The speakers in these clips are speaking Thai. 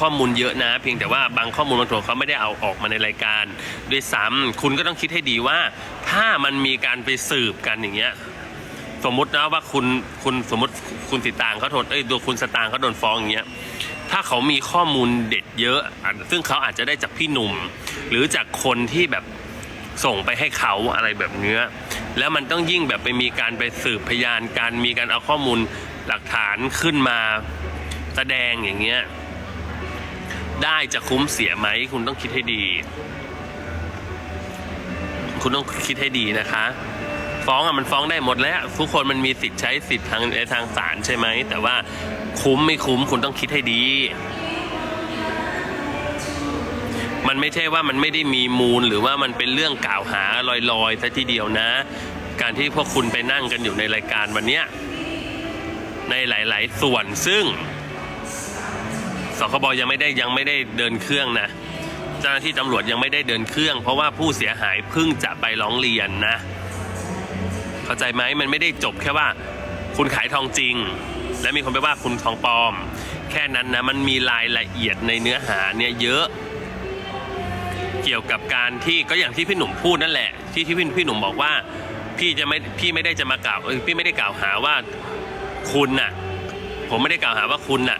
ข้อมูลเยอะนะ เพียงแต่ว่าบางข้อมูลบางส่วนเขาไม่ได้เอาออกมาในรายการ ด้วยซ้ำคุณก็ต้องคิดให้ดีว่า ถ้ามันมีการไปสืบกันอย่างเงี้ยสมมตินะว่าคุณคุณสมมติคุณสิตางเขาโดนเอ้ยตัวคุณสตางเขาโดนฟ้องอย่างเงี้ยถ้าเขามีข้อมูลเด็ดเยอะอะซึ่งเขาอาจจะได้จากพี่หนุ่ม หรือจากคนที่แบบส่งไปให้เขาอะไรแบบเนี้ยแล้วมันต้องยิ่งแบบไปมีการไปสืบพยานการมีการเอาข้อมูลหลักฐานขึ้นมาแสดงอย่างเงี้ย ได้จะคุ้มเสียไหม คุณต้องคิดให้ดี คุณต้องคิดให้ดีนะคะ ฟ้องอะมันฟ้องได้หมดแล้ว ทุกคนมันมีสิทธิ์ใช้สิทธิ์ทางในทางศาลใช่ไหม แต่ว่าคุ้มไม่คุ้มคุณต้องคิดให้ดี มันไม่ใช่ว่ามันไม่ได้มีมูลหรือว่ามันเป็นเรื่องกล่าวหาลอยๆซะทีเดียวนะ การที่พวกคุณไปนั่งกันอยู่ในรายการวันเนี้ยในหลาย ๆ ส่วนซึ่ง สคบยังไม่ได้ยังไม่ได้เดินเครื่องนะเจ้าหน้าที่ตำรวจยังไม่ได้เดินเครื่อง เพราะว่าผู้เสียหายเพิ่งจะไปร้องเรียนนะ เข้าใจไหมมันไม่ได้จบแค่ว่า คุณขายทองจริง และมีคนไปว่าคุณทองปลอม แค่นั้นนะมันมีรายละเอียดในเนื้อหาเนี่ยเยอะ เกี่ยวกับการที่ก็อย่างที่พี่หนุ่มพูดนั่นแหละ ที่ที่พี่พี่หนุ่มบอกว่า พี่จะไม่พี่ไม่ได้จะมากล่าวพี่ไม่ได้กล่าวหาว่าคุณน่ะ ผมไม่ได้กล่าวหาว่าคุณน่ะ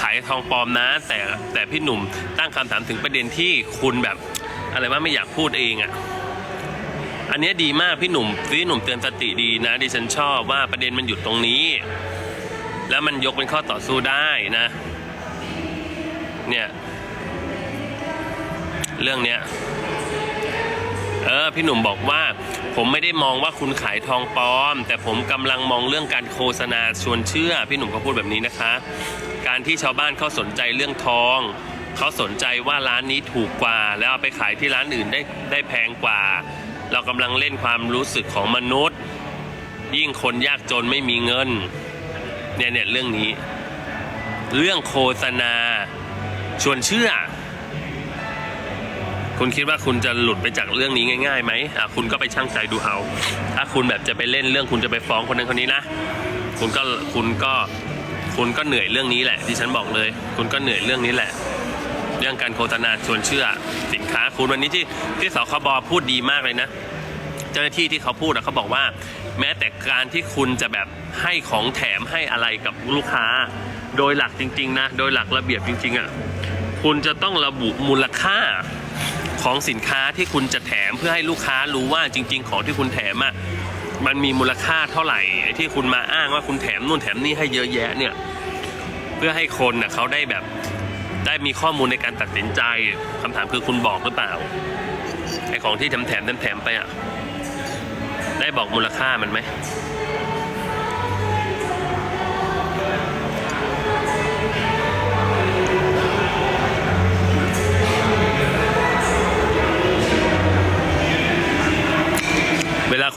ขายทองปลอมนะ แต่แต่พี่หนุ่มตั้งคำถามถึงประเด็นที่คุณแบบ อะไรว่าไม่อยากพูดเองอะ่ะอันนี้ดีมากพี่หนุ่มพี่หนุ่มเตือนสติดีนะดิฉันชอบว่าประเด็นมันอยู่ตรงนี้ แล้วมันยกเป็นข้อต่อสู้ได้นะ เนี่ย เรื่องเนี้ย เออพี่หนุ่มบอกว่า ผมไม่ได้มองว่าคุณขายทองปลอม แต่ผมกำลังมองเรื่องการโฆษณาชวนเชื่อ พี่หนุ่มเขาพูดแบบนี้นะคะ การที่ชาวบ้านเขาสนใจเรื่องทองเขาสนใจว่าร้านนี้ถูกกว่า แล้วเอาไปขายที่ร้านอื่นได้ได้แพงกว่า เรากำลังเล่นความรู้สึกของมนุษย์ ยิ่งคนยากจนไม่มีเงินเนี่ยเนี่ยเรื่องนี้ เรื่องโฆษณาชวนเชื่อ คุณคิดว่าคุณจะหลุดไปจากเรื่องนี้ง่ายๆไหมอะคุณก็ไปช่างใจดูเอาถ้าคุณแบบจะไปเล่นเรื่องคุณจะไปฟ้องคนนั้นคนนี้นะ คุณก็คุณก็คุณก็เหนื่อยเรื่องนี้แหละที่ฉันบอกเลย คุณก็เหนื่อยเรื่องนี้แหละ เรื่องการโฆษณาชวนเชื่อสินค้าคุณวันนี้ที่ที่สคบพูดดีมากเลยนะ เจ้าหน้าที่ที่เขาพูดอะเขาบอกว่า แม้แต่การที่คุณจะแบบให้ของแถมให้อะไรกับลูกค้า โดยหลักจริง ๆ นะ โดยหลักระเบียบจริง ๆอะคุณจะต้องระบุมูลค่า ของสินค้าที่คุณจะแถมเพื่อให้ลูกค้ารู้ว่าจริง ๆ ของที่คุณแถมอะมันมีมูลค่าเท่าไหร่ไอ้ที่คุณมาอ้างว่าคุณแถมนู่นแถมนี่ให้เยอะแยะเนี่ย เพื่อให้คนน่ะเขาได้แบบได้มีข้อมูลในการตัดสินใจคำถามคือคุณบอกหรือเปล่าไอ้ของที่แถมแถมแถมไปอะได้บอกมูลค่ามันไหม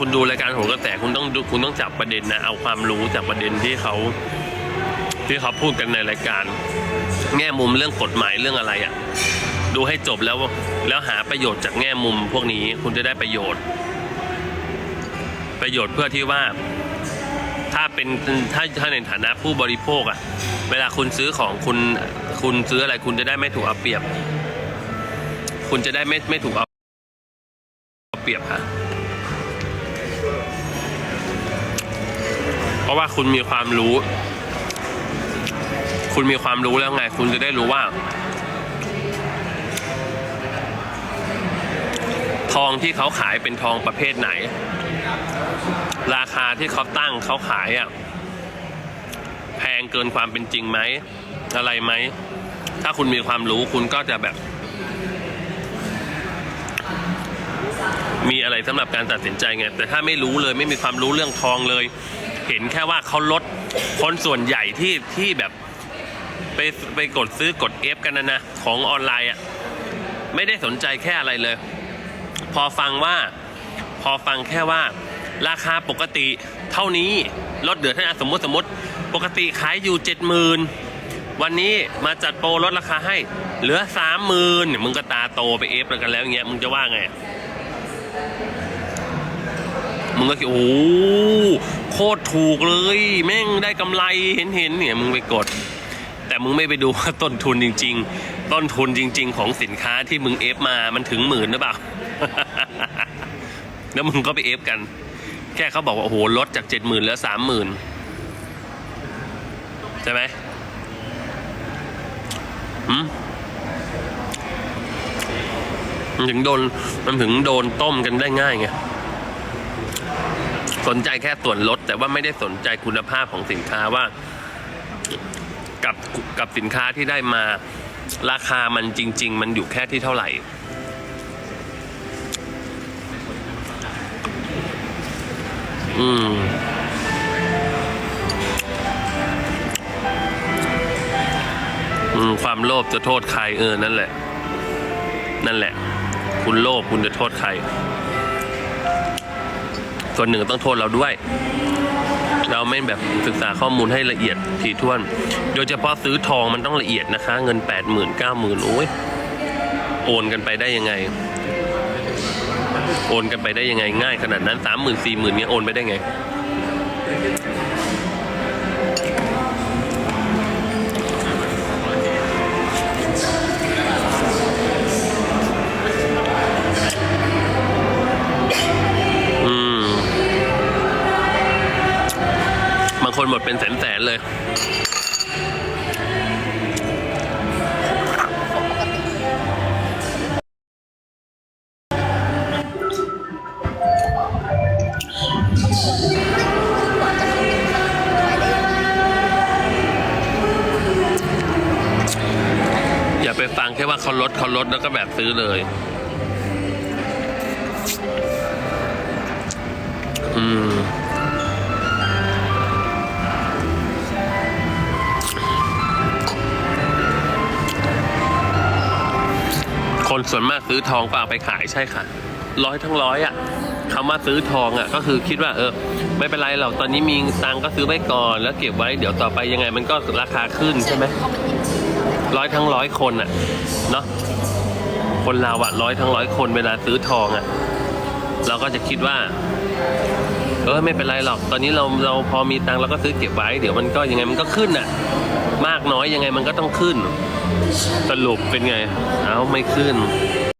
คุณดูรายการโหนกระแสคุณต้องดูคุณต้องจับประเด็นนะ เอาความรู้จากประเด็นที่เขาที่เขาพูดกันในรายการ แง่มุมเรื่องกฎหมายเรื่องอะไรอะ่ะดูให้จบแล้วแล้วหาประโยชน์จากแง่มุมพวกนี้คุณจะได้ประโยชน์ ประโยชน์เพื่อที่ว่าถ้าเป็นถ้าถ้าในฐานะผู้บริโภคอะ่ะเวลาคุณซื้อของคุณคุณซื้ออะไรคุณจะได้ไม่ถูกเอาเปรียบ คุณจะได้ไม่ไม่ถูกเอาเปรียบค่ะ ราะว่าคุณมีความรู้ คุณมีความรู้แล้วไง คุณจะได้รู้ว่า ทองที่เขาขายเป็นทองประเภทไหน ราคาที่เขาตั้งเขาขายอะแพงเกินความเป็นจริงไหม อะไรไหม ถ้าคุณมีความรู้คุณก็จะแบบ มีอะไรสำหรับการตัดสินใจไง แต่ถ้าไม่รู้เลยไม่มีความรู้เรื่องทองเลย เห็นแค่ว่าเขาลดคนส่วนใหญ่ที่ที่แบบไปไปกดซื้อกดเอฟกันนะนะของออนไลน์อะไม่ได้สนใจแค่อะไรเลย พอฟังว่าพอฟังแค่ว่า ราคาปกติเท่านี้ลดเหลือเท่านั้นสมมติสมมติ ปกติขายอยู่เจ็ดหมื่นวันนี้มาจัดโปรลดราคาให้เหลือสามหมื่นมึงก็ตาโตไปเอฟแล้วกันแล้วอย่างเงี้ยมึงจะว่าไงมึงก็คิดโอ้ โคตรถูกเลย แม่งได้กำไรเห็นเห็นเนี่ยมึงไปกด แต่มึงไม่ไปดูว่าต้นทุนจริง ๆ ต้นทุนจริง ๆ ของสินค้าที่มึงเอฟมามันถึงหมื่นหรือเปล่า แล้วมึงก็ไปเอฟกัน แค่เขาบอกว่าโอ้โหลดจากเจ็ดหมื่นเหลือสามหมื่นใช่ไหมหืมมันถึงโดนมันถึงโดนต้มกันได้ง่ายไง สนใจแค่ส่วนลด แต่ว่าไม่ได้สนใจคุณภาพของสินค้าว่า กับกับสินค้าที่ได้มา ราคามันจริง ๆ มันอยู่แค่ที่เท่าไหร่อืมอืม ความโลภจะโทษใครเออนั่นแหละ นั่นแหละ คุณโลภคุณจะโทษใคร ส่วนหนึ่งต้องโทษเราด้วย เราไม่แบบศึกษาข้อมูลให้ละเอียดถี่ถ้วน โดยเฉพาะซื้อทองมันต้องละเอียดนะคะ เงินแปดหมื่นเก้าหมื่นโอ้ยโอนกันไปได้ยังไง โอนกันไปได้ยังไงง่ายขนาดนั้นสามหมื่นสี่หมื่นเนี้ยโอนไปได้ไง คนหมดเป็นแสนๆเลย อย่าไปฟังแค่ว่าเขาลดเขาลดแล้วก็แบบซื้อเลย อืม ส่วนมากซื้อทองก็เอาไปขายใช่ค่ะ ร้อยทั้งร้อยอะคำว่าซื้อทองอะก็คือคิดว่าเออ ไม่เป็นไรหรอกตอนนี้มีตังก็ซื้อไว้ก่อน แล้วเก็บไว้เดี๋ยวต่อไปยังไงมันก็ราคาขึ้นใช่ไหมร้อยทั้งร้อยคนอะเนาะคนเราอะร้อยทั้งร้อยคนเวลาซื้อทองอะ เราก็จะคิดว่าเออไม่เป็นไรหรอกตอนนี้เราเราพอมีตังเราก็ซื้อเก็บไว้ เดี๋ยวมันก็ยังไงมันก็ขึ้นอะ มากน้อยยังไงมันก็ต้องขึ้น สรุปเป็นไง เอ้าไม่ขึ้น